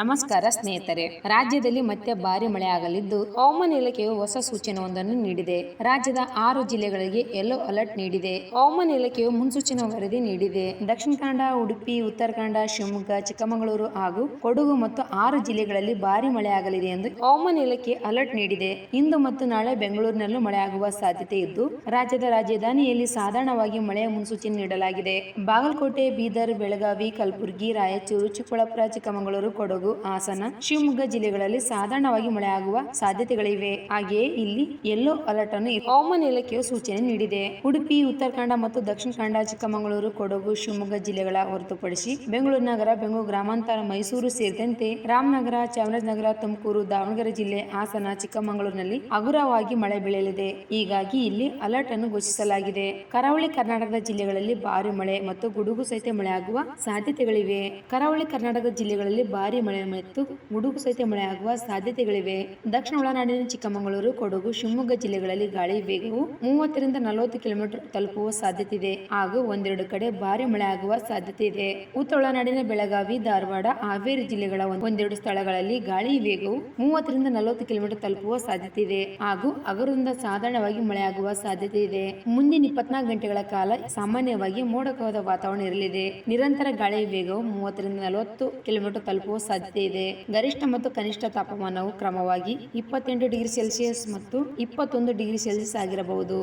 ನಮಸ್ಕಾರ ಸ್ನೇಹಿತರೆ. ರಾಜ್ಯದಲ್ಲಿ ಮತ್ತೆ ಭಾರಿ ಮಳೆಯಾಗಲಿದ್ದು ಹವಾಮಾನ ಇಲಾಖೆಯು ಹೊಸ ಸೂಚನೆಯೊಂದನ್ನು ನೀಡಿದೆ. ರಾಜ್ಯದ ಆರು ಜಿಲ್ಲೆಗಳಿಗೆ ಯೆಲ್ಲೋ ಅಲರ್ಟ್ ನೀಡಿದೆ. ಹವಾಮಾನ ಇಲಾಖೆಯು ಮುನ್ಸೂಚನಾ ವರದಿ ನೀಡಿದೆ. ದಕ್ಷಿಣ ಕನ್ನಡ, ಉಡುಪಿ, ಉತ್ತರ ಕನ್ನಡ, ಶಿವಮೊಗ್ಗ, ಚಿಕ್ಕಮಗಳೂರು ಹಾಗೂ ಕೊಡಗು ಮತ್ತು ಆರು ಜಿಲ್ಲೆಗಳಲ್ಲಿ ಭಾರಿ ಮಳೆಯಾಗಲಿದೆ ಎಂದು ಹವಾಮಾನ ಇಲಾಖೆ ಅಲರ್ಟ್ ನೀಡಿದೆ. ಇಂದು ಮತ್ತು ನಾಳೆ ಬೆಂಗಳೂರಿನಲ್ಲೂ ಮಳೆಯಾಗುವ ಸಾಧ್ಯತೆ ಇದ್ದು, ರಾಜ್ಯದ ರಾಜಧಾನಿಯಲ್ಲಿ ಸಾಧಾರಣವಾಗಿ ಮಳೆಯ ಮುನ್ಸೂಚನೆ ನೀಡಲಾಗಿದೆ. ಬಾಗಲಕೋಟೆ, ಬೀದರ್, ಬೆಳಗಾವಿ, ಕಲಬುರಗಿ, ರಾಯಚೂರು, ಚಿಕ್ಕಬಳ್ಳಾಪುರ, ಚಿಕ್ಕಮಗಳೂರು, ಕೊಡಗು ಹಾಸನ, ಶಿವಮೊಗ್ಗ ಜಿಲ್ಲೆಗಳಲ್ಲಿ ಸಾಧಾರಣವಾಗಿ ಮಳೆಯಾಗುವ ಸಾಧ್ಯತೆಗಳಿವೆ. ಹಾಗೆಯೇ ಇಲ್ಲಿ ಯೆಲ್ಲೋ ಅಲರ್ಟ್ ಅನ್ನು ಹವಾಮಾನ ಇಲಾಖೆಯು ಸೂಚನೆ ನೀಡಿದೆ. ಉಡುಪಿ ಉತ್ತರ ಕನ್ನಡ ಮತ್ತು ದಕ್ಷಿಣ ಕನ್ನಡ, ಚಿಕ್ಕಮಗಳೂರು, ಕೊಡಗು, ಶಿವಮೊಗ್ಗ ಜಿಲ್ಲೆಗಳ ಹೊರತುಪಡಿಸಿ ಬೆಂಗಳೂರು ನಗರ, ಬೆಂಗಳೂರು ಗ್ರಾಮಾಂತರ, ಮೈಸೂರು ಸೇರಿದಂತೆ ರಾಮನಗರ, ಚಾಮರಾಜನಗರ, ತುಮಕೂರು, ದಾವಣಗೆರೆ ಜಿಲ್ಲೆ, ಹಾಸನ, ಚಿಕ್ಕಮಗಳೂರಿನಲ್ಲಿ ಹಗುರವಾಗಿ ಮಳೆ ಬೀಳಲಿದೆ ಹೀಗಾಗಿ ಇಲ್ಲಿ ಅಲರ್ಟ್ ಅನ್ನು ಘೋಷಿಸಲಾಗಿದೆ. ಕರಾವಳಿ ಕರ್ನಾಟಕದ ಜಿಲ್ಲೆಗಳಲ್ಲಿ ಭಾರಿ ಮಳೆ ಮತ್ತು ಗುಡುಗು ಸಹಿತ ಮಳೆಯಾಗುವ ಸಾಧ್ಯತೆಗಳಿವೆ. ಕರಾವಳಿ ಕರ್ನಾಟಕದ ಜಿಲ್ಲೆಗಳಲ್ಲಿ ಭಾರಿ ಮಳೆ ಮತ್ತು ಗುಡುಗು ಸಹಿತ ಮಳೆಯಾಗುವ ಸಾಧ್ಯತೆಗಳಿವೆ. ದಕ್ಷಿಣ ಒಳನಾಡಿನ ಚಿಕ್ಕಮಗಳೂರು, ಕೊಡಗು, ಶಿವಮೊಗ್ಗ ಜಿಲ್ಲೆಗಳಲ್ಲಿ ಗಾಳಿ ವೇಗವು ಮೂವತ್ತರಿಂದ ನಲವತ್ತು ಕಿಲೋಮೀಟರ್ ತಲುಪುವ ಸಾಧ್ಯತೆ ಇದೆ ಹಾಗೂ ಒಂದೆರಡು ಕಡೆ ಭಾರಿ ಮಳೆಯಾಗುವ ಸಾಧ್ಯತೆ ಇದೆ ಉತ್ತರ ಒಳನಾಡಿನ ಬೆಳಗಾವಿ, ಧಾರವಾಡ, ಹಾವೇರಿ ಜಿಲ್ಲೆಗಳ ಒಂದೆರಡು ಸ್ಥಳಗಳಲ್ಲಿ ಗಾಳಿ ವೇಗವು ಮೂವತ್ತರಿಂದ ನಲವತ್ತು ಕಿಲೋಮೀಟರ್ ತಲುಪುವ ಸಾಧ್ಯತೆ ಇದೆ ಹಾಗೂ ಹಗುರದಿಂದ ಸಾಧಾರಣವಾಗಿ ಮಳೆಯಾಗುವ ಸಾಧ್ಯತೆ ಇದೆ ಮುಂದಿನ ಇಪ್ಪತ್ನಾಲ್ಕು ಗಂಟೆಗಳ ಕಾಲ ಸಾಮಾನ್ಯವಾಗಿ ಮೋಡಕವಾದ ವಾತಾವರಣ ಇರಲಿದೆ. ನಿರಂತರ ಗಾಳಿ ವೇಗವು ಮೂವತ್ತರಿಂದ ನಲವತ್ತು ಕಿಲೋಮೀಟರ್ ತಲುಪುವ ಸಾಧ್ಯತೆ ಇದೆ ಗರಿಷ್ಠ ಮತ್ತು ಕನಿಷ್ಠ ತಾಪಮಾನವು ಕ್ರಮವಾಗಿ ಇಪ್ಪತ್ತೆಂಟು ಡಿಗ್ರಿ ಸೆಲ್ಸಿಯಸ್ ಮತ್ತು ಇಪ್ಪತ್ತೊಂದು ಡಿಗ್ರಿ ಸೆಲ್ಸಿಯಸ್ ಆಗಿರಬಹುದು.